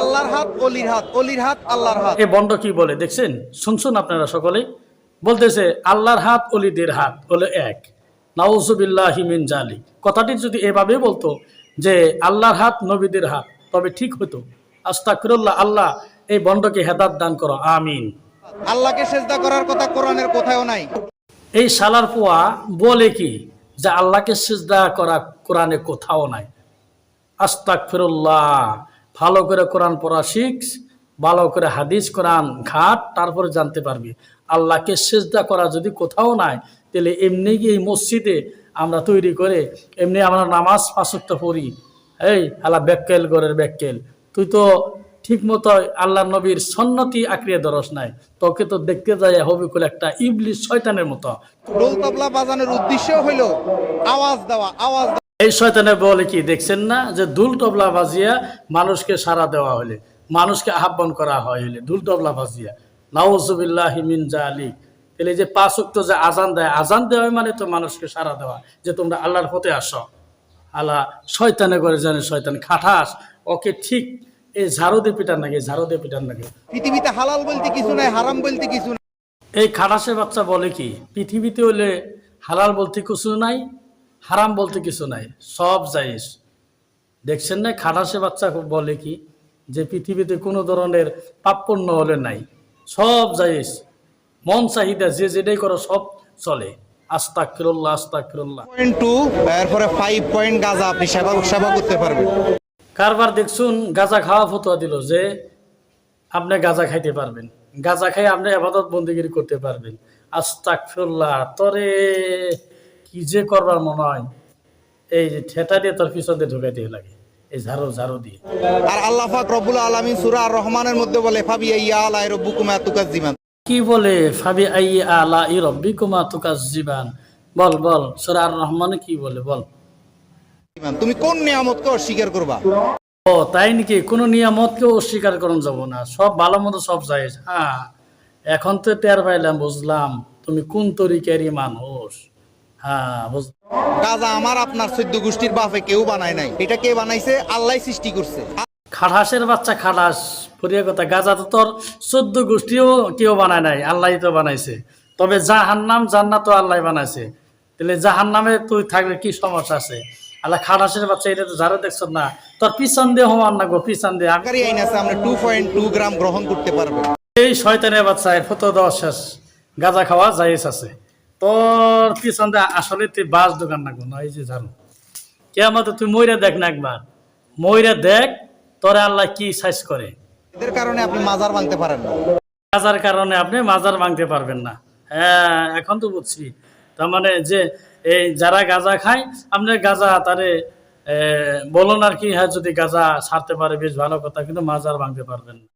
আল্লাহর হাত অলির হাত অলির হাত আল্লাহর হাত। এ বন্ড কি বলে? দেখছেন? শুনছুন আপনারা সকলে? বলতেছে আল্লাহর হাত অলিদের হাত হলো এক। নাউজুবিল্লাহ হিমিন জালি কথাটি যদি এভাবে বলতো যে আল্লাহর হাত নবীদের হাত তবে ঠিক হতো। আস্তাকরুল্লাহ আল্লাহ এই বন্ডকে হেদাত দান করো। আমিন। আল্লাহকে সেজদা করার কথা কোরআনের কোথাও নাই। এই সালার পোয়া বলে কি? যে আল্লাহকে সিজদা করা কোরআনে কোথাও নাই। আস্তাক ফিরুল্লাহ ভালো করে কোরআন পড়া শিখ, ভালো করে হাদিস, কোরআন ঘাট, তারপরে জানতে পারবি। আল্লাহকে সেজদা করা যদি কোথাও নাই, তাহলে এমনি গিয়ে এই মসজিদে আমরা তৈরি করে এমনি আমরা নামাজ পাঁচক্ত পড়ি। এই আল্লাহ ব্যাক্কেল গরের ব্যাক্কেল তুই তো ঠিক মতো আল্লাহ নবীর সন্নতি আঁকড়িয়ে দরস নাই। তোকে তো দেখতে যায় হবিকুল একটা ইবলিশ শয়তানের মতো। ডোল তবলা বাজানোর উদ্দেশ্য হইল আওয়াজ দেওয়া, আওয়াজ। এই শয়তানে বলে কি? দেখছেন না? যে দুল তবলা বাজিয়া মানুষকে সারা দেওয়া হলে মানুষকে আহ্বান করা হয় হলে দুল তবলা বাজিয়া নাউজুবিল্লাহ মিন জালি তাহলে যে পাঁচ উক্ত যে আজান দেয় আজান দেওয়া মানে তো মানুষকে সারা দেওয়া যে তোমরা আল্লাহর পথে আসো। আল্লাহ শয়তানে করে জানে শয়তান খাটাস। ওকে ঠিক এই ঝাড়ু দিয়ে পিটার নাকি? ঝাড়ু দিয়ে পিটার নাকি? পৃথিবীতে হালাল বলতে কিছু নাই হারাম বলতে কিছু নাই। এই খাটাসের বাচ্চা বলে কি? পৃথিবীতে হলে হালাল বলতে কিছু নাই হারাম বলতে কিছু নাই সব জায়েজ। দেখছেন না খাটাসে বাচ্চা বলে কি যে পৃথিবীতে কোনো ধরনের পাপপণ্য হলে নাই সব জায়েজ। মন চাহিদা যে যেটাই করো সব চলে। আস্তাক ফিরল্লাহ আস্তাক ফিরল্লাহ পয়েন্ট টু এরপরে ফাইভ পয়েন্ট গাজা আপনি সেবা সেবা করতে পারবেন। কারবার দেখছুন গাঁজা খাওয়া ফতোয়া দিল যে আপনি গাঁজা খাইতে পারবেন। গাঁজা খাই আপনি আবাদত বন্দিগিরি করতে পারবেন। আস্তাক ফিরল্লাহ তরে। কি যে করবার মনে হয় এই যে ঠেটা দিয়ে তোর পিছন দিয়ে ঢুকাইতে লাগে এই ঝাড়ু ঝাড়ু দিয়ে। আর আল্লাহ পাক রব্বুল আলামিন সূরা আর রহমানের মধ্যে বলে ফাবিয়া আলা রব্বুকুম আতুকাজ্জিমান কি বলে? ফাবি আলা বল বল সুরা আর রহমানে কি বলে? বল। তুমি কোন নিয়ামতকে অস্বীকার করবা? ও তাই নাকি? কোনো নিয়ামতকে অস্বীকার করুন যাব না। সব ভালো মতো সব যায় হ্যাঁ এখন তো টের পাইলাম বুঝলাম। তুমি কোন তরিকারই মানুষ? হ্যাঁ গাজা আমার আপনার চোদ্দ গোষ্ঠীর বাপে কেউ বানায় নাই। এটা কে বানাইছে? আল্লাহ সৃষ্টি করছে। খাটাসের বাচ্চা খাটাস ফুরিয়া কথা। গাজা তো তোর চোদ্দ গোষ্ঠীও কেউ বানায় নাই আল্লাহ তো বানাইছে। তবে জাহান্নাম জান্নাত তো আল্লাহ বানাইছে। তাহলে জাহান্নামে তুই থাকলে কি সমস্যা আছে? আল্লাহ খাটাসের বাচ্চা এটা তো যারা দেখছ না তোর পিছন দিয়ে হওয়ার না গো পিছন দিয়ে। সরকারি আইন আছে আমরা টু পয়েন্ট টু গ্রাম গ্রহণ করতে পারব। এই শয়তানের বাচ্চা এর ফটো দেওয়া শেষ। গাঁজা খাওয়া জায়েজ আছে। তোর পিছন আসলে তুই বাস দোকান না কোনো এই যে ঝাড়ু কে আমাদের তুই ময়রা দেখ না একবার। ময়রা দেখ তোরে আল্লাহ কি সাইজ করে। এদের কারণে আপনি মাজার ভাঙতে পারেন না। গাজার কারণে আপনি মাজার ভাঙতে পারবেন না। হ্যাঁ এখন তো বুঝছি। তার মানে যে এই যারা গাঁজা খায় আপনি গাঁজা তারে বলুন আর কি হ্যাঁ যদি গাঁজা ছাড়তে পারে বেশ ভালো কথা কিন্তু মাজার ভাঙতে পারবেন না।